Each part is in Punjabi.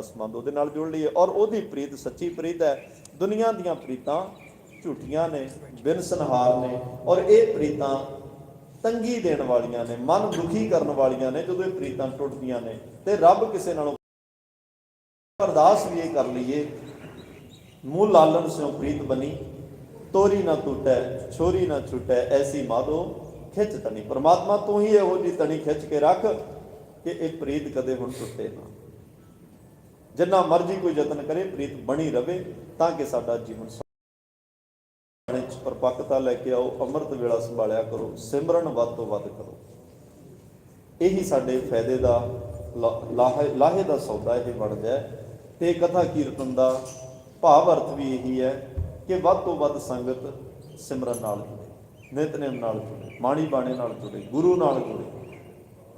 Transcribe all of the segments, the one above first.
ਅਸਮੰਦ ਉਹਦੇ ਨਾਲ ਜੁੜ ਲਈਏ ਔਰ ਉਹਦੀ ਪ੍ਰੀਤ ਸੱਚੀ ਪ੍ਰੀਤ ਹੈ। ਦੁਨੀਆ ਦੀਆਂ ਪ੍ਰੀਤਾਂ ਝੂਠੀਆਂ ਨੇ ਬਿਨਸਨਹਾਰ ਨੇ ਔਰ ਇਹ ਪ੍ਰੀਤਾਂ ਤੰਗੀ ਦੇਣ ਵਾਲੀਆਂ ਨੇ, ਮਨ ਦੁਖੀ ਕਰਨ ਵਾਲੀਆਂ ਨੇ ਜਦੋਂ ਇਹ ਪ੍ਰੀਤਾਂ ਟੁੱਟਦੀਆਂ ਨੇ ਤੇ ਰੱਬ ਕਿਸੇ ਨਾਲੋਂ ਅਰਦਾਸ ਵੀ ਇਹ ਕਰ ਲਈਏ ਮੂਲ ਲਾਲਨ ਸਿਓ ਪ੍ਰੀਤ ਬਣੀ, ਤੋਰੀ ਨਾ ਟੁੱਟੈ, ਛੋਰੀ ਨਾ ਛੁਟੈ, ਐਸੀ ਮਾਦੋ ਖਿੱਚ ਤਣੀ ਪਰਮਾਤਮਾ ਤੂੰ ਹੀ ਇਹੋ ਜੀ ਤਣੀ ਖਿੱਚ ਕੇ ਰੱਖ ਕਿ ਇਹ ਪ੍ਰੀਤ ਕਦੇ ਹੁਣ ਟੁੱਟੇ ਨਾ। ਜਿੰਨਾ ਮਰਜ਼ੀ ਕੋਈ ਯਤਨ ਕਰੇ, ਪ੍ਰੀਤ ਬਣੀ ਰਵੇ ਤਾਂ ਕਿ ਸਾਡਾ ਜੀਵਨ ਸਾਣੇ ਚ ਪਰਪੱਕਤਾ ਲੈ ਕੇ ਆਓ, ਅੰਮ੍ਰਿਤ ਵੇਲਾ ਸੰਭਾਲਿਆ ਕਰੋ, ਸਿਮਰਨ ਵੱਧ ਤੋਂ ਵੱਧ ਕਰੋ। ਇਹੀ ਸਾਡੇ ਫਾਇਦੇ ਦਾ ਲਾ- ਲਾਹੇ ਲਾਹੇ ਦਾ ਸੌਦਾ ਇਹ ਬਣ ਜਾਏ। ਤੇ ਕਥਾ ਕੀਰਤਨ ਦਾ ਭਾਵ ਅਰਥ ਵੀ ਇਹੀ ਹੈ ਕਿ ਵੱਧ ਤੋਂ ਵੱਧ ਸੰਗਤ ਸਿਮਰਨ ਨਾਲ ਜੁੜੇ, ਨਿਤਨੇਮ ਨਾਲ ਜੁੜੇ, ਬਾਣੀ ਬਾਣੇ ਨਾਲ ਜੁੜੇ, ਗੁਰੂ ਨਾਲ ਜੁੜੇ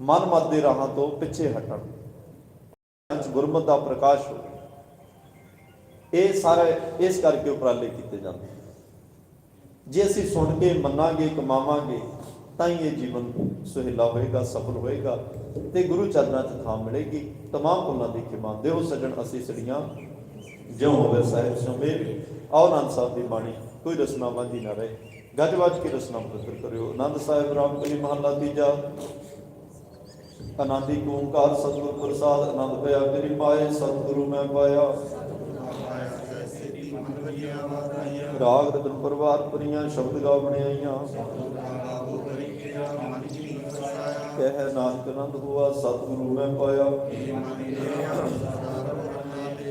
ਮਨ ਮਤ ਦੇ ਰਾਹਾਂ ਤੋਂ ਪਿੱਛੇ ਹਟਣ। ਗੁਰਮਤ ਦਾ ਪ੍ਰਕਾਸ਼ ਹੋ ਇਹ ਸਾਰੇ ਇਸ ਕਰਕੇ ਉਪਰਾਲੇ ਕੀਤੇ ਜਾਂਦੇ ਜੇ ਅਸੀਂ ਸੁਣ ਕੇ ਮੰਨਾਂਗੇ, ਕਮਾਵਾਂਗੇ, ਤਾਂ ਹੀ ਇਹ ਜੀਵਨ ਸੁਹਿਲਾ ਹੋਏਗਾ, ਸਫਲ ਹੋਏਗਾ ਤੇ ਗੁਰੂ ਚਰਨਾਂ 'ਚ ਥਾਂ ਮਿਲੇਗੀ। ਤਮਾਮ ਭੁੱਲਾਂ ਦੀ ਖਿਮਾ ਦਿਓ, ਸਜਣ ਅਸੀਂ ਸੜੀਆਂ। ਜਿਉ ਹੋਵੇ ਸਾਹਿਬ ਸਮੇਰ ਆਓ ਆਨੰਦ ਸਾਹਿਬ ਦੀ ਬਾਣੀ, ਕੋਈ ਰਸਨਾ ਵਾਂਝੀ ਨਾ ਰਹੇ। ਗੱਜ ਵੱਜ ਕੇ ਰਸਨਾ ਪਵਿੱਤਰ ਕਰਿਓ। ਆਨੰਦ ਸਾਹਿਬ ਰਾਮ ਕਲੀ ਮਹੱਲਾ ਤੀਜਾ। ਆਨੰਦੀ ਓੰਕਾਰ, ਸਤਿਗੁਰ ਪ੍ਰਸਾਦ, ਆਨੰਦ ਪਿਆ ਮੇਰੀ ਪਾਏ ਸਤਿਗੁਰੂ ਮੈਂ ਪਾਇਆ। ਰਾਗ ਰਤਨ ਪਰਵਾਰ ਪਰੀਆਂ, ਸ਼ਬਦ ਗਾ ਬਣਾਈਆਂ ਕਹਿ ਨਾਨਕ ਆਨੰਦ ਹੁਆ, ਸਤਿਗੁਰੂ ਮੈਂ ਪਾਇਆ।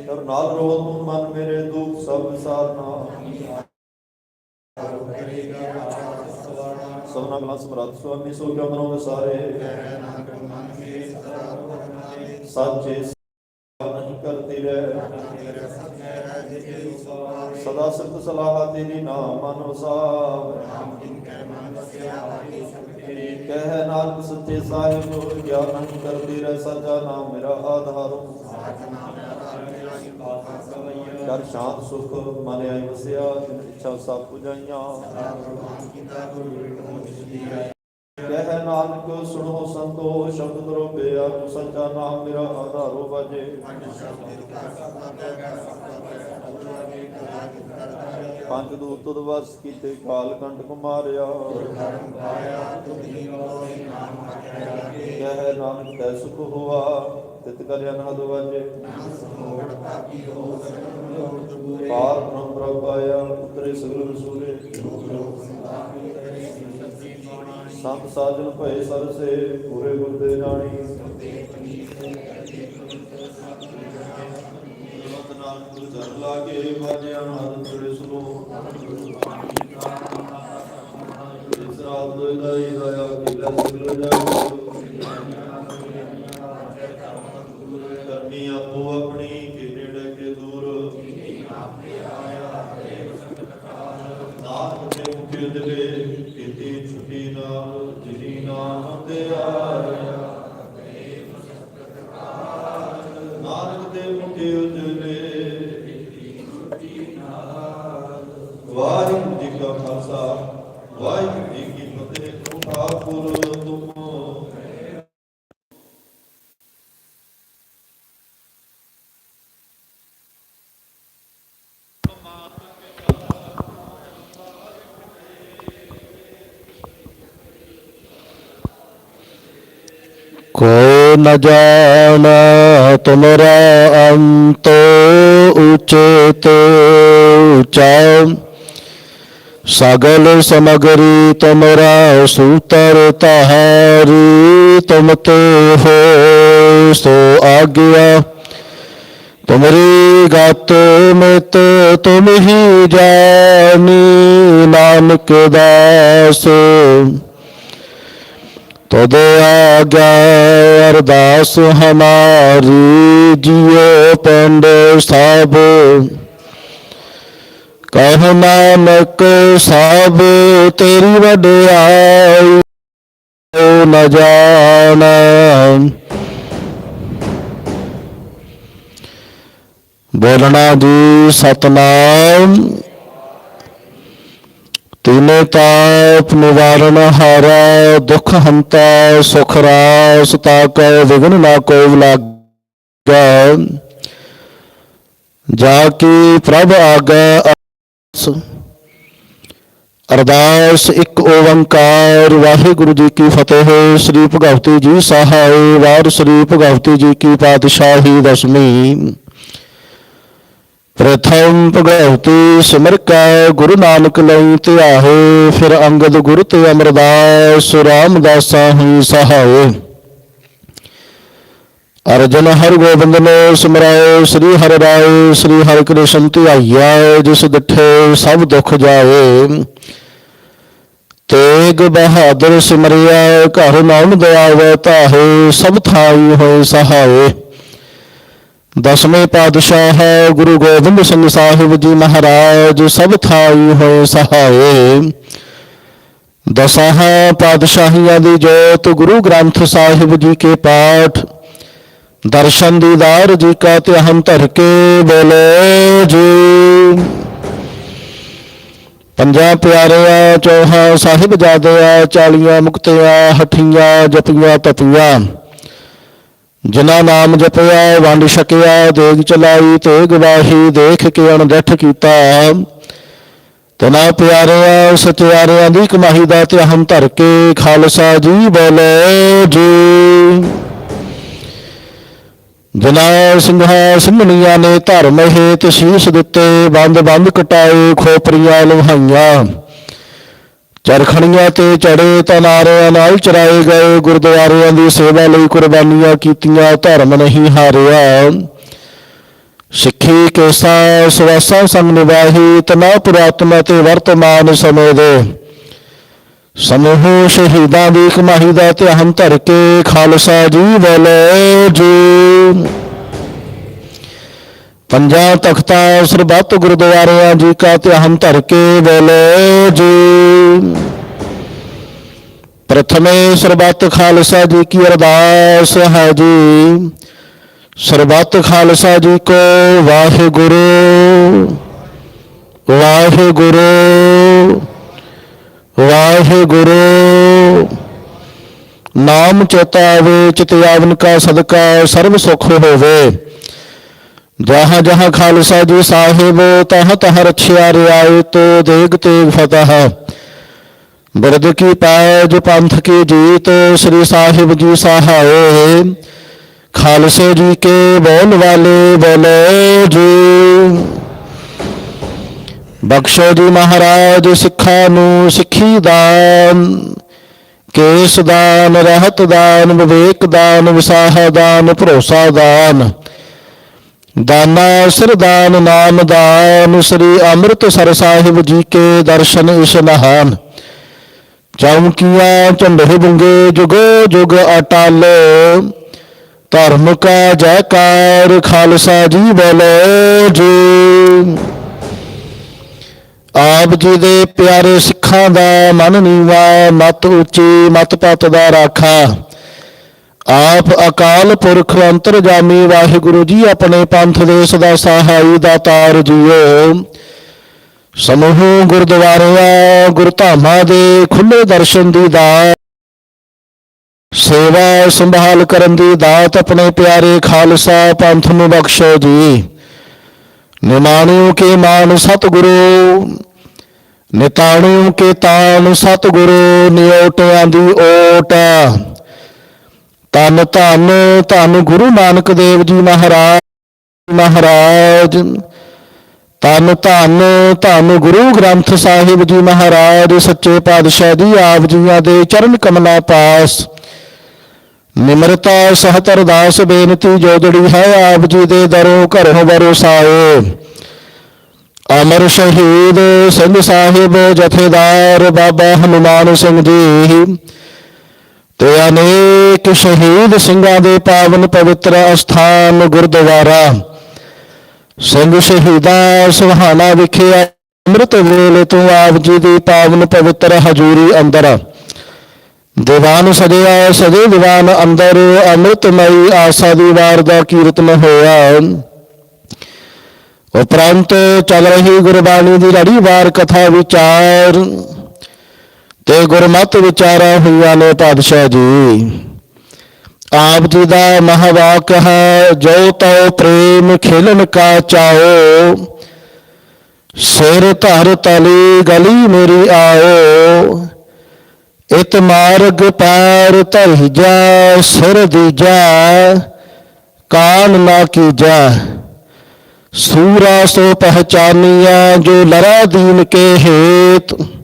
ਕਰ ਨਾਲ ਰੋ ਤੂੰ ਮਨ ਮੇਰੇ ਦੁੱਖ, ਸਭ ਵਿਸਾਰਨਾ। ਸਭਨਾ ਗਲਾ ਸਮਰੱਥ ਸੁਆਮੀ ਸੋ ਕਿਉ ਮਨੋ ਵਿਸਾਰੇ ਸੱਚੇ ਨਹੀਂ ਕਰਤੀ ਰਹਿ। ਸਦਾ ਸਿਫਤ ਸਲਾਹ ਤੇਰੀ ਨਾਮ ਮਨ ਵਸਾਵ। ਕਹਿ ਨਾਨਕ ਸੱਚੇ ਸਾਹਿਬ, ਗਿਆਨ ਨਹੀਂ ਕਰਦੀ ਰਹਿ, ਸੱਚਾ ਨਾਮ ਮੇਰਾ ਆਧਾਰੋ। ਕਰ ਸ਼ਾਂਤ ਸੁਖ, ਮਨ ਆਈ ਵਸਿਆ ਜਿਨ ਇੱਛਾ ਸਭ ਪੁਜਾਈਆਂ। ਕਹਿ ਨਾਨਕ, ਸੁਣੋ ਸੰਤੋ ਸ਼ਬਦ ਕਰੋ ਬਿਆ ਸੱਚਾ ਨਾਮ ਮੇਰਾ ਆਧਾਰੋ ਬਾਜੇ ਪੰਜ ਦੂਤ ਤੁਧ ਵਸ ਕੀਤੇ, ਕਾਲ ਕੰਟ ਕੁਮਾਰਿਆ। ਕਹਿ ਨਾਨਕ, ਤੈ ਸੁਖ ਹੋਆ। ਤਿਤ ਕਰ ਅਨਹਦ ਵਾਜੇ। ਪਾਰ ਬ੍ਰਹਮ ਪ੍ਰਭ ਪਾਇਆ ਉਤਰੇ ਸਗਲ ਰਸੂਲੇ। ਸੰਤ ਸਾਜਨ ਭਏ ਸਰਸੇ, ਪੂਰੇ ਗੁਰ ਦੇ ਜਾਣੀ ਗੁਰਮਤਿ ਨਾਲ ਗੁਰ ਜਨ ਲਾਗੇ ਵਾਜਿਆ ਨਾਦ ਤੁਰੇ ਸੁਨੋ ਇਸ ਰਾਤ ਦੋਇ ਦਾਈ ਦਇਆ ਕੀ ਲੈ ਸਗਲ ਜਾਓ ਕਰਨੀ ਆਪੋ ਆਪਣੀ ਕਿ ਨੇੜੇ ਕੇ ਦੂਰ ਨਾਮ ਦੇ ਮੁਖਿ ਦਿਲੇ ਕੀਤੀ ਛੁਟੀ ਨਾਲ ਜਿਨੀ ਨਾਮ ਤੇ ਆਇਆ ਨਾਨਕ ਦੇ ਮੁਖਿ ਉਜਲੇ ਵਾਹਿਗੁਰੂ ਜੀ ਕਾ ਖਾਲਸਾ ਵਾਹਿਗੁਰੂ ਜੀ ਕੀ ਫਤਿਹ ਠਾਕੁਰ ਤੁਮ ਕੋ ਨ ਜਾਣਾ ਤੁਮਰਾ ਅੰਤ ਉਚੇਤ ਉਚਾ। ਸਗਲ ਸਮਗਰੀ ਤੁਮਰਾ ਸੂਤਰ ਤਹਾਰੀ, ਤੁਮ ਤੇ ਹੋ ਸੋ ਆਗਿਆ। ਤੁਮਰੀ ਗਤ ਮਿਤ ਤੁਮ ਹੀ ਜਾਣੀ ਨਾਨਕ ਦਾਸ। ਤਦ ਆਗਿਆ ਅਰਦਾਸ, ਹਮਾਰੀ ਜਿਉ ਪਿੰਡ ਸਭ ਕਹਿ ਨਾਨਕ ਸਭ ਤੇਰੀ ਵਡਿਆਈ ਓ ਨ ਜਾਣਾ। ਬੋਲਣਾ ਜੀ ਸਤਨਾਮ। ਤੀਨੇ ਤਾਪ ਨਿਵਾਰਨ ਹਾਰਾ, ਦੁਖ ਹੰਤਾ, ਸੁਖ ਰਾਸ ਤਾ ਕੈ ਵਿਗਨ ਨਾ ਕੋ ਲਾਗੈ। ਜਾ ਕੀ ਪ੍ਰਭ ਆਗਾ ਅਰਦਾਸ। ਅਰਦਾਸ ਇੱਕ ਓੰਕਾਰ, ਵਾਹਿਗੁਰੂ ਜੀ ਕੀ ਫਤਿਹ। ਸ੍ਰੀ ਭਗਵਤੀ ਜੀ ਸਹਾਇ ਵਾਰ ਸ੍ਰੀ ਭਗਵਤੀ ਜੀ ਕੀ ਪਾਤਸ਼ਾਹੀ ਦਸਮੀ ਪ੍ਰਥਮ ਭਗਵਤੀ ਸਿਮਰ ਕੈ, ਗੁਰੂ ਨਾਨਕ ਲਈ ਧਿਆਹੇ ਫਿਰ ਅੰਗਦ ਗੁਰ ਤੇ ਅਮਰਦਾਸ, ਰਾਮਦਾਸਾ ਹੀ ਸਹਾਇ। ਅਰਜਨ ਹਰਿ ਗੋਬਿੰਦ ਨੇ ਸਿਮਰਾਏ, ਸ੍ਰੀ ਹਰਿ ਰਾਏ, ਸ੍ਰੀ ਹਰਿ ਕ੍ਰਿਸ਼ਨ ਧਿਆਈਆ ਜਿਸ ਡਿਠੇ ਸਭ ਦੁੱਖ ਜਾਏ। ਤੇਗ ਬਹਾਦਰ ਸਿਮਰਿਆ, ਘਰ ਨਾਮ ਦਇਆਵੈ ਤਾਹੇ ਸਭ ਥਾਈ ਹੋਏ ਸਹਾਏ। ਦਸਵੇਂ ਪਾਤਸ਼ਾਹ ਗੁਰੂ ਗੋਬਿੰਦ ਸਿੰਘ ਸਾਹਿਬ ਜੀ ਮਹਾਰਾਜ, ਸਭ ਥਾਈ ਹੋਏ ਸਹਾਏ। ਦਸਾਹ ਪਾਤਸ਼ਾਹੀਆਂ ਦੀ ਜੋਤ, ਗੁਰੂ ਗ੍ਰੰਥ ਸਾਹਿਬ ਜੀ ਕੇ ਪਾਠ। ਦਰਸ਼ਨ ਦੀਦਾਰ ਜੀ ਕਾ ਧਿਆਨ ਧਰ ਕੇ ਬੋਲੇ ਜੀ। ਪੰਜਾਂ ਪਿਆਰਿਆਂ, ਚੌਹਾਂ ਸਾਹਿਬ ਜਾਦਿਆਂ ਚਾਲੀਆਂ ਮੁਕਤਿਆਂ, ਹਠੀਆਂ, ਜਪੀਆਂ, ਤਪੀਆਂ। ਜਿਨ੍ਹਾਂ ਨਾਮ ਜਪਿਆ, ਵੰਡ ਛਕਿਆ, ਦੇਗ ਚਲਾਈ ਤੇ ਗਵਾਹੀ ਦੇਖ ਕੇ ਅਣਡਿੱਠ ਕੀਤਾ। ਤਨਾ ਪਿਆਰਿਆਂ ਸਤਿਆਰਿਆਂ ਦੀ ਕਮਾਈ ਦਾ ਧਿਆਨ ਧਰ ਕੇ ਖਾਲਸਾ ਜੀ ਬੋਲੇ ਜੀ। ਜਿਨ੍ਹਾਂ ਸਿੰਘਾਂ ਸਿੰਘਣੀਆਂ ਨੇ ਧਰਮ ਹੇਤ ਸ਼ੀਸ਼ ਦਿੱਤੇ ਬੰਦ ਬੰਦ ਕਟਾਏ ਖੋਪਰੀਆਂ ਲੁਹਾਈਆਂ। ਚਰਖਣੀਆਂ ਤੇ ਚੜੇ ਤਨਾਰਿਆਂ ਨਾਲ ਚਰਾਏ ਗਏ, ਗੁਰਦੁਆਰਿਆਂ ਦੀ ਸੇਵਾ ਲਈ ਕੁਰਬਾਨੀਆਂ ਕੀਤੀਆਂ, ਧਰਮ ਨਹੀਂ ਹਾਰਿਆ। ਸਿੱਖੀ ਕੇਸਾ ਸਵਾਸਾ ਸੰਗ ਨਿਵਾਹੀ ਤਨਾ ਪੁਰਾਤਨ ਤੇ ਵਰਤਮਾਨ ਸਮੇਂ ਦੇ ਸਮੂਹ ਸ਼ਹੀਦਾਂ ਦੀ ਕਮਾਈ ਦਾ ਧਿਆਨ ਧਰ ਕੇ ਖਾਲਸਾ ਜੀ ਬੋਲੇ ਜੀ। ਪੰਜਾਂ ਤਖਤਾਂ ਸਰਬੱਤ ਗੁਰਦੁਆਰਿਆਂ ਜੀ ਕਾ ਧਿਆਨ ਧਰ ਕੇ ਬੋਲੇ ਜੀ। ਪ੍ਰਥਮੇ ਸਰਬੱਤ ਖਾਲਸਾ ਜੀ ਕੀ ਅਰਦਾਸ ਹੈ ਜੀ। ਸਰਬੱਤ ਖਾਲਸਾ ਜੀ ਕੋ ਵਾਹਿਗੁਰੂ ਵਾਹਿਗੁਰੂ ਵਾਹਿਗੁਰੂ। ਨਾਮ ਚੇਤਾਵੇ ਚਿਤਿਆਵਨ ਕਾ ਸਦਕਾ ਸਰਬ ਸੁਖ ਹੋਵੇ। ਜਹਾਂ ਜਹਾਂ ਖਾਲਸਾ ਜੀ ਸਾਹਿਬ, ਤਹ ਤਹ ਰਛਿਆ ਰਿਆਇਤ ਦੇਗ ਤੇਗ ਫਤਹ। ਬਿਰਦ ਕੀ ਪੈਜ ਪੰਥ ਕੀ ਜੀਤ, ਸ੍ਰੀ ਸਾਹਿਬ ਜੀ ਸਹਾਏ ਖਾਲਸੇ ਜੀ ਕੇ ਬੋਲ ਵਾਲੇ ਬੋਲੇ ਜੀ। ਬਖਸ਼ੋ ਜੀ ਮਹਾਰਾਜ ਸਿੱਖਾਂ ਨੂੰ ਸਿੱਖੀ ਦਾਨ। ਕੇਸ ਦਾਨ, ਰਹਿਤ ਦਾਨ, ਵਿਵੇਕ ਦਾਨ, ਵਿਸਾਹ ਦਾਨ, ਭਰੋਸਾ ਦਾਨ। ਦਾਨਾ ਸਰਦਾਨ ਨਾਮ ਦਾਨ, ਸ੍ਰੀ ਅੰਮ੍ਰਿਤਸਰ ਸਾਹਿਬ ਜੀ ਕੇ ਦਰਸ਼ਨ ਇਸ਼ਨਾਨ ਚੌਂਕੀਆਂ ਝੰਡੇ ਬੁੰਗੇ, ਜੁਗੋ ਜੁਗ ਅਟਲ। ਧਰਮ ਕਾ ਜੈਕਾਰ, ਖਾਲਸਾ ਜੀ ਬੋਲੋ ਜੀ। ਆਪ ਜੀ ਦੇ ਪਿਆਰੇ ਸਿੱਖਾਂ ਦਾ ਮਨ ਨੀਵਾ, ਮਤ ਉੱਚੀ, ਮਤ ਪਤ ਦਾ ਰਾਖਾ। ਆਪ ਅਕਾਲ ਪੁਰਖ ਅੰਤਰਜਾਮੀ ਵਾਹਿਗੁਰੂ ਜੀ, ਆਪਣੇ ਪੰਥ ਦੇ ਸਦਾ ਸਹਾਈ ਦਾਤਾਰ ਜੀਓ। ਸਮੂਹ ਗੁਰਦੁਆਰਿਆਂ, ਗੁਰਧਾਮਾਂ ਦੇ ਖੁੱਲੇ ਦਰਸ਼ਨ ਦੀ ਦਾਤ, ਸੇਵਾ ਸੰਭਾਲ ਕਰਨ ਦੀ ਦਾਤ ਆਪਣੇ ਪਿਆਰੇ ਖਾਲਸਾ ਪੰਥ ਨੂੰ ਬਖਸ਼ੋ ਜੀ। ਨਿਮਾਣਿਓ ਕੇ ਮਾਨ ਸਤਿਗੁਰੂ, ਨਿਤਾਣਿਓ ਕੇ ਤਾਨ ਸਤਿਗੁਰੂ ਨਿਓਟਿਆਂ ਦੀ ਓਟ। ਤਨ ਧੰਨ ਧੰਨ ਗੁਰੂ ਨਾਨਕ ਦੇਵ ਜੀ ਮਹਾਰਾਜ ਮਹਾਰਾਜ। ਤਨ ਧੰਨ ਧੰਨ ਗੁਰੂ ਗ੍ਰੰਥ ਸਾਹਿਬ ਜੀ ਮਹਾਰਾਜ, ਸੱਚੇ ਪਾਤਸ਼ਾਹ ਜੀ ਆਪ ਜੀਆਂ ਦੇ ਚਰਨ ਕਮਲਾ ਪਾਸ। ਨਿਮਰਤਾ ਸਹਤ ਅਰਦਾਸ ਬੇਨਤੀ ਜੋਦੜੀ ਹੈ ਆਪ ਜੀ ਦੇ ਦਰੋਂ ਘਰੋਂ ਵਰਸਾਏ ਅਮਰ ਸ਼ਹੀਦ ਸਿੰਘ ਸਾਹਿਬ ਜਥੇਦਾਰ ਬਾਬਾ ਹਨੂਮਾਨ ਸਿੰਘ ਜੀ। ਤੇ ਅਨੇਕ ਸ਼ਹੀਦ ਸਿੰਘਾਂ ਦੇ ਪਾਵਨ ਪਵਿੱਤਰ ਅਸਥਾਨ ਗੁਰਦੁਆਰਾ ਸਿੰਘ ਸ਼ਹੀਦਾਂ ਸੁਹਾਣਾ ਵਿਖੇ ਅੰਮ੍ਰਿਤ ਵੇਲੇ ਤੋਂ ਆਪ ਜੀ ਦੀ ਪਾਵਨ ਪਵਿੱਤਰ ਹਜ਼ੂਰੀ ਅੰਦਰ ਦੀਵਾਨ ਸਜਿਆ, ਸਜੇ ਦੀਵਾਨ ਅੰਦਰ ਅੰਮ੍ਰਿਤਮਈ ਆਸਾ ਦੀ ਵਾਰ ਦਾ ਕੀਰਤਨ ਹੋਇਆ। ਉਪਰੰਤ ਚੱਲ ਰਹੀ ਗੁਰਬਾਣੀ ਦੀ ਲੜੀ ਵਾਰ ਕਥਾ ਵਿਚਾਰ ਤੇ ਗੁਰਮਤ ਵਿਚਾਰਾ ਹੋਈਆਂ ਨੇ ਪਾਤਸ਼ਾਹ ਜੀ। ਆਪ ਜੀ ਦਾ ਮਹਾਵਾਕ ਹੈ, ਜੋ ਤਉ ਪ੍ਰੇਮ ਖੇਲਣ ਕਾ ਚਾਓ। ਸਿਰ ਧਰ ਤਲੀ ਗਲੀ ਮੇਰੀ ਆਓ। ਇਤ ਮਾਰਗ ਪੈਰ ਧਰਿ ਜਾ, ਸਿਰ ਦੀਜਾ, ਕਾਨ ਨਾ ਕੀਜਾ। ਸੂਰਾ ਸੋ ਪਹਿਚਾਨੀਆ ਜੋ ਲਰਾ ਦੀਨ ਕੇ ਹੇਤ।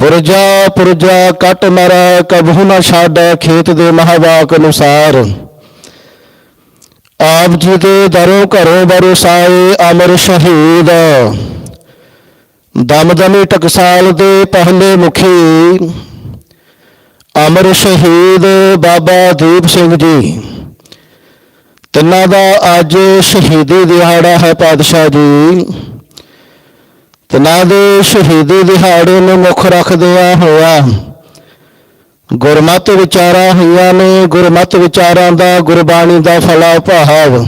ਪੁਰਜਾ ਪੁਰਜਾ ਕਟ ਮਰੈ, ਕਬਹੁ ਨਾ ਛਾੜੈ ਖੇਤ ਦੇ ਮਹਾਵਾਕ ਅਨੁਸਾਰ। ਆਪ ਜੀ ਦੇ ਦਰੋਂ ਘਰੋਂ ਬਰਸਾਏ ਅਮਰ ਸ਼ਹੀਦ। ਦਮਦਮੀ ਟਕਸਾਲ ਦੇ ਪਹਿਲੇ ਮੁਖੀ ਅਮਰ ਸ਼ਹੀਦ ਬਾਬਾ ਦੀਪ ਸਿੰਘ ਜੀ। ਤਿੰਨਾਂ ਦਾ ਅੱਜ ਸ਼ਹੀਦੀ ਦਿਹਾੜਾ ਹੈ ਪਾਤਸ਼ਾਹ ਜੀ। ਤਨਾ ਦੇ ਸ਼ਹੀਦੀ ਦਿਹਾੜੇ ਨੂੰ ਮੁੱਖ ਰੱਖਦਿਆਂ ਹੋਇਆ। ਗੁਰਮਤਿ ਵਿਚਾਰਾਂ ਹੋਈਆਂ ਨੇ, ਗੁਰਮਤਿ ਵਿਚਾਰਾਂ ਦਾ, ਗੁਰਬਾਣੀ ਦਾ ਫਲਾ ਭਾਵ।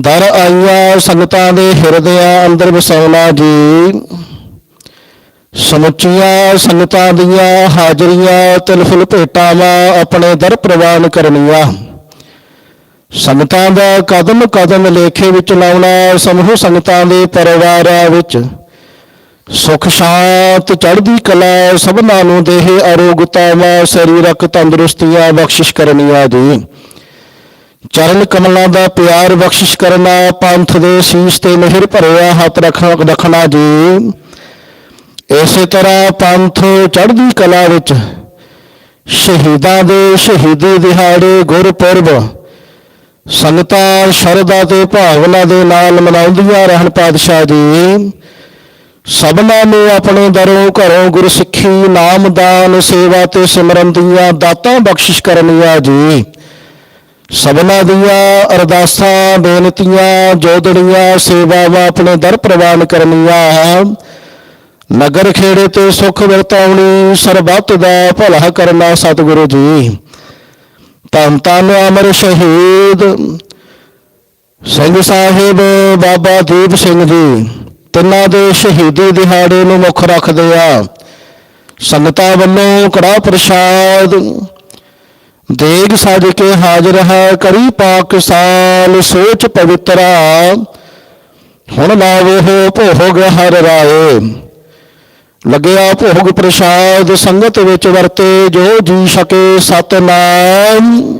ਦਰ ਆਈਆਂ ਸੰਗਤਾਂ ਦੇ ਹਿਰਦਿਆਂ ਅੰਦਰ ਵਸਾਉਣਾ ਜੀ। ਸਮੁੱਚੀਆਂ ਸੰਗਤਾਂ ਦੀਆਂ ਹਾਜ਼ਰੀਆਂ, ਤਿਲਫੁਲ ਭੇਟਾਵਾਂ ਆਪਣੇ ਦਰ ਪ੍ਰਵਾਨ ਕਰਨੀਆਂ। ਸੰਗਤਾਂ ਦਾ ਕਦਮ ਕਦਮ ਲੇਖੇ ਵਿੱਚ ਲਾਉਣਾ, ਸਮੂਹ ਸੰਗਤਾਂ ਦੇ ਪਰਿਵਾਰਾਂ ਵਿੱਚ। ਸੁਖ ਸ਼ਾਂਤ ਚੜ੍ਹਦੀ ਕਲਾ, ਸਭਨਾਂ ਨੂੰ ਦੇਹ ਅਰੋਗਤਾਵਾਂ, ਸਰੀਰਕ ਤੰਦਰੁਸਤੀਆਂ ਬਖਸ਼ਿਸ਼ ਕਰਨੀਆਂ ਜੀ। ਚਰਨ ਕਮਲਾਂ ਦਾ ਪਿਆਰ ਬਖਸ਼ਿਸ਼ ਕਰਨਾ, ਪੰਥ ਦੇ ਸੀਸ ਤੇ ਮਿਹਰ ਭਰਿਆ ਹੱਥ ਰੱਖਣਾ ਰੱਖਣਾ ਜੀ। ਇਸੇ ਤਰ੍ਹਾਂ ਪੰਥ ਚੜ੍ਹਦੀ ਕਲਾ ਵਿੱਚ ਸ਼ਹੀਦਾਂ ਦੇ ਸ਼ਹੀਦੀ ਦਿਹਾੜੇ, ਗੁਰਪੁਰਬ ਸੰਗਤਾਂ ਸ਼ਰਧਾ ਤੇ ਭਾਵਨਾ ਦੇ ਨਾਲ ਮਨਾਉਂਦੀਆਂ ਰਹਿਣ ਪਾਤਸ਼ਾਹ ਜੀ। ਸਭਨਾਂ ਨੂੰ ਆਪਣੇ ਦਰੋਂ ਘਰੋਂ ਗੁਰਸਿੱਖੀ, ਨਾਮ ਦਾਨ, ਸੇਵਾ ਤੇ ਸਿਮਰਨ ਦੀਆਂ ਦਾਤਾਂ ਬਖਸ਼ਿਸ਼ ਕਰਨੀਆਂ ਜੀ। ਸਭਨਾਂ ਦੀਆਂ ਅਰਦਾਸਾਂ, ਬੇਨਤੀਆਂ, ਜੋਦੜੀਆਂ, ਸੇਵਾਵਾਂ ਆਪਣੇ ਦਰ ਪ੍ਰਵਾਨ ਕਰਨੀਆਂ। ਨਗਰ ਖੇੜੇ ਤੇ ਸੁਖ ਵਰਤਾਉਣੀ ਸਰਬੱਤ ਦਾ ਭਲਾ ਕਰਨਾ ਸਤਿਗੁਰੂ ਜੀ। ਧੰਨ ਧੰਨ ਅਮਰ ਸ਼ਹੀਦ। ਸਿੰਘ ਸਾਹਿਬ ਬਾਬਾ ਦੀਪ ਸਿੰਘ ਜੀ, ਤਿੰਨਾਂ ਦੇ ਸ਼ਹੀਦੀ ਦਿਹਾੜੇ ਨੂੰ ਮੁੱਖ ਰੱਖਦੇ ਆ। ਸੰਗਤਾਂ ਵੱਲੋਂ ਕੜਾ ਪ੍ਰਸ਼ਾਦ। ਦੇਗ ਸਜ ਕੇ ਹਾਜ਼ਰ ਹੈ ਕਰੀ ਪਾਕ ਸੋਚ ਪਵਿੱਤਰਾ। ਹੁਣ ਲਾਵੇ ਹੋ ਭੋਗ ਹਰ ਰਾਏ। ਲੱਗਿਆ ਭੋਗ ਪ੍ਰਸ਼ਾਦ ਸੰਗਤ ਵਿੱਚ ਵਰਤੇ, ਜੋ ਜੀ ਸਕੇ ਸਤਨਾਮ।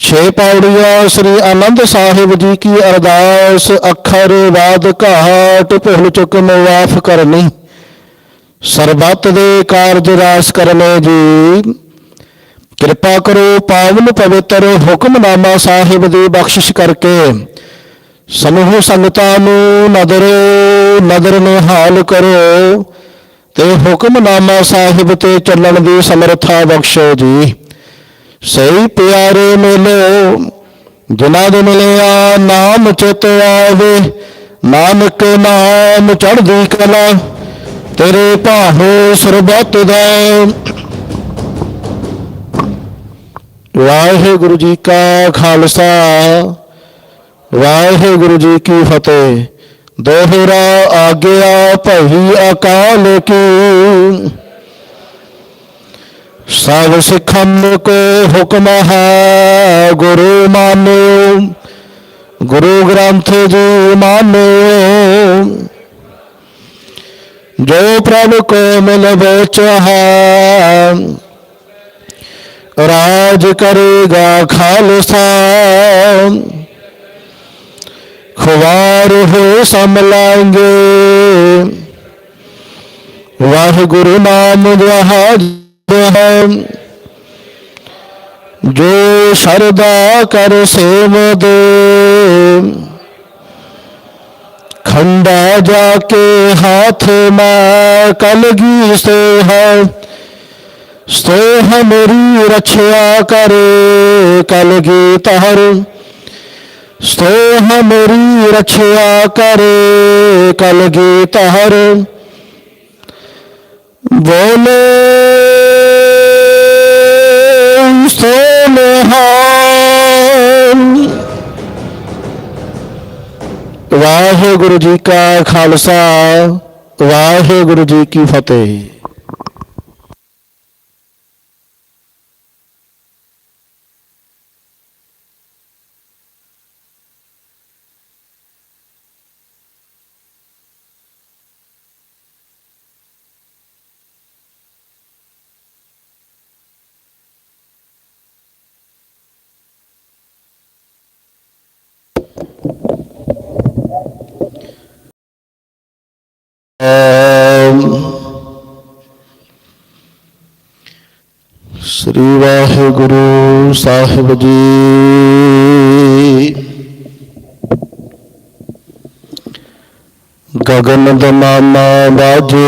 ਛੇ ਪੌੜੀਆਂ ਸ੍ਰੀ ਆਨੰਦ ਸਾਹਿਬ ਜੀ ਕੀ ਅਰਦਾਸ, ਅੱਖਰ ਬਾਦ ਘਾਟ, ਭੁੱਲ ਚੁੱਕ ਮਾਫ ਕਰਨੀ। ਸਰਬੱਤ ਦੇ ਕਾਰਜ ਰਾਸ ਕਰਨੇ ਜੀ। ਕਿਰਪਾ ਕਰੋ ਪਾਵਨ ਪਵਿੱਤਰ ਹੁਕਮਨਾਮਾ ਸਾਹਿਬ ਦੀ ਬਖਸ਼ਿਸ਼ ਕਰਕੇ ਸਮੂਹ ਸੰਗਤਾਂ ਨੂੰ ਨਦਰ ਨਦਰ ਨਿਹਾਲ ਕਰੋ ਤੇ ਹੁਕਮਨਾਮਾ ਸਾਹਿਬ ਤੇ ਚੱਲਣ ਦੀ ਸਮਰੱਥਾ ਬਖਸ਼ੋ ਜੀ। ਸਹੀ ਪਿਆਰੇ ਮਿਲੋ, ਜਿਨ੍ਹਾਂ ਦੇ ਮਿਲਿਆ ਨਾਮ ਚਿਤ ਆਵੇ, ਨਾਨਕ ਨਾਮ ਚੜ੍ਹਦੀ ਕਲਾ, ਤੇਰੇ ਭਾਹੋ ਸਰਬੱਤ ਦਾ। ਵਾਹਿਗੁਰੂ ਜੀ ਕਾ ਖਾਲਸਾ, ਵਾਹਿਗੁਰੂ ਜੀ ਕੀ ਫਤਿਹ। ਦੋਹਰਾ ਆਗਿਆ ਭਈ ਅਕਾਲ ਕੀ। ਸਭ ਸਿੱਖਨ ਕੋ ਹੁਕਮ ਹੈ ਗੁਰੂ ਮਾਨਿਓ ਗੁਰੂ ਗ੍ਰੰਥ ਜੀ ਮਾਨਿਓ ਜੋ ਪ੍ਰਭ ਕੋ ਮਿਲ ਚਾਹੈ ਰਾਜ ਕਰੇਗਾ ਖਾਲਸਾ। ਖਵਾਰ ਹੋ ਸੰਭਲਾਂਗੇ ਵਾਹਿਗੁਰੂ ਨਾਮ ਜਹਾਜ ਹੈ। ਜੋ ਸ਼ਰਦਾ ਕਰ ਸੇਵਦ ਖੰਡਾ ਜਾ ਕੇ ਹਾਥ ਮੈਂ ਕਲਗੀ ਸੇ ਹੈ। ਸੋ ਹਮਰੀ ਰਛਿਆ ਕਰੇ ਕਲਗੀ ਤਹਰ ਸੋ ਹਮਰੀ ਰਛਿਆ ਕਰੇ ਕਲਗੀ ਤਹਰ ਬੋਲੇ ਸੋ ਵਾਹਿਗੁਰੂ ਜੀ ਕਾ ਖਾਲਸਾ, ਵਾਹਿਗੁਰੂ ਜੀ ਕੀ ਫਤਿਹ। ਸ੍ਰੀ ਵਾਹਿਗੁਰੂ ਸਾਹਿਬ ਜੀ ਗਗਨ ਦਮਾਨਾ ਬਾਜੋ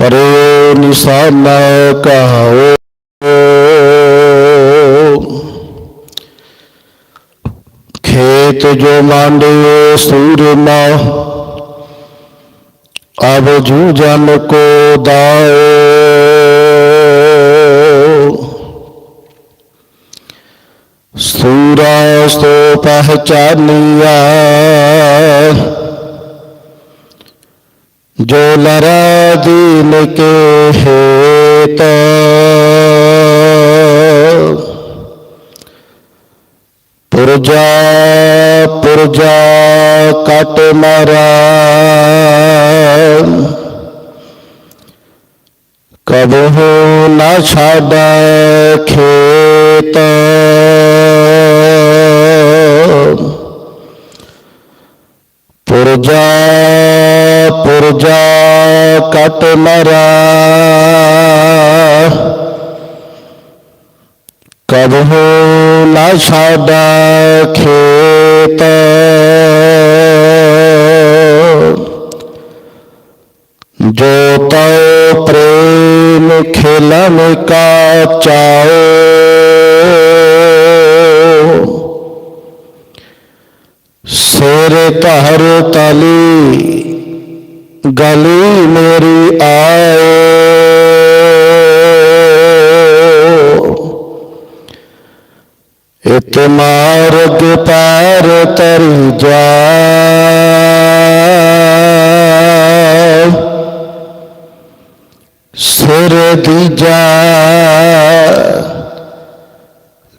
ਪਰੇ ਨਿਸ਼ਾਨਾ ਕਹਾਓ ਖੇਤ ਜੋ ਮਾਂਡੇ ਸੂਰਮਾ, ਆਵ ਜੂ ਜਨ ਕੋ ਦਾਓ ਸੂਰਾ ਸੋ ਪਹਿਚਾਨੀਆ, ਜੋ ਲਰਾ ਦੀਨ ਕੇ ਹੇਤ। ਪੁਰਜਾ ਪੁਰਜਾ ਕਟ ਮਰਾ। ਕਬਹੁ ਨਾ ਛਾੜੈ ਖੇਤ। ਪੁਰਜਾ ਪੁਰਜਾ ਕਟ ਮਰਾ। ਕਬਹੁ ਨਾ ਛਾੜੈ ਖੇਤ। ਜੋ ਤਉ ਪ੍ਰੇਮ ਖੇਲਨ ਕਾ ਚਾਓ ਸਿਰ ਧਰ ਤਲੀ ਗਲੀ ਮੇਰੀ ਆਏ ਇਤ ਮਾਰਗ ਪਾਰ ਤਰ ਜਾ। ਸਿਰ ਦੀਜਾ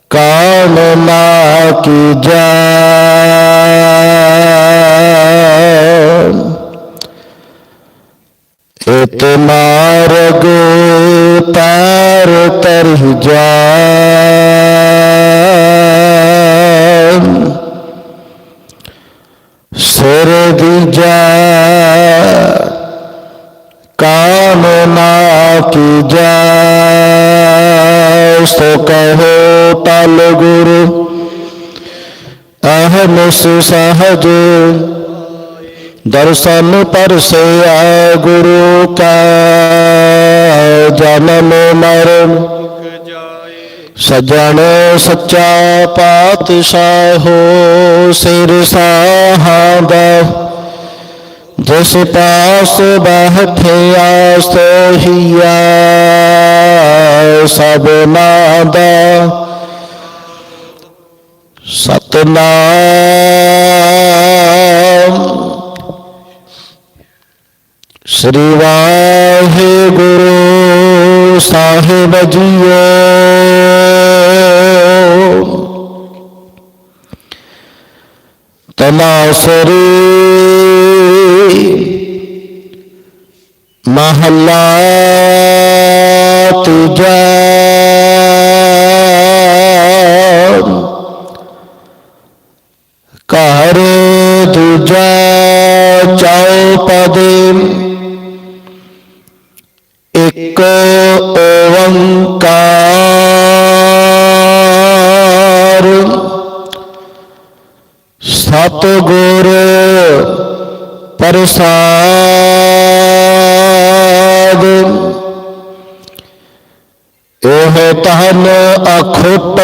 ਕਾਲ ਨਾ ਕੀ ਜਾ। ਇਤ ਦੀਜਾ ਕਾਮ ਨਾ ਕੀ ਸੋ ਕਹੋ ਤਲ ਗੁਰੂ ਅਹਮਸ ਸਹਜ, ਦਰਸ਼ਨ ਪਰਸਿਆ ਗੁਰੂ ਕਾ, ਜਨਮ ਮਰਨ। ਸਜਣ ਸੱਚਾ ਪਾਤਸ਼ਾਹੋ ਸਿਰ ਸਾਹਾਂਦਾ ਜਿਸ ਪਾਸ ਬਹਿਠਿਆ ਸੋਹੀਆ ਸਭਨਾ ਦਾ। ਸਤਨਾਮ। ਸ੍ਰੀ ਵਾਹਿਗੁਰੂ ਸਾਹਿਬ ਜੀਓ। ਤਨਾਸਰੀ ਮਹੱਲਾ ਤੀਜਾ ਘਰ ਦੂਜਾ ਚੌਪਦੇ ਇੱਕ ਓੰਕਾਰ ਸਤਿਗੁਰ ਪ੍ਰਸਾਦ। ਇਹ ਤਨ ਅਖੁੱਟ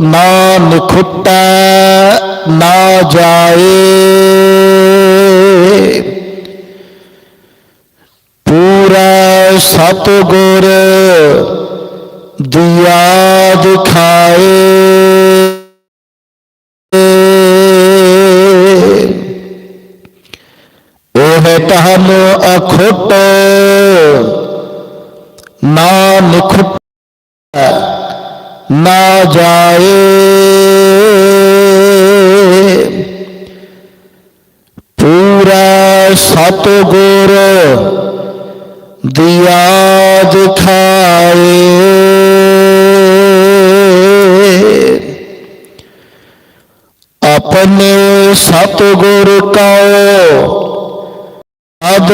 ਨਾ ਨਿਖੁੱਟੈ ਨਾ ਜਾਏ। ਪੂਰਾ ਸਤਿਗੁਰ ਦਿਆ ਦਿਖਾਏ। ਇਹ ਅਖੁੱਟ ਨਾ ਨਿਖੁੱਟ ਨਾ ਜਾਏ। ਪੂਰਾ ਸਤਿਗੁਰ ਦਿਆ ਦਿਖਾਏ। ਆਪਣੇ ਸਤਿਗੁਰ ਕਉ ਅਦ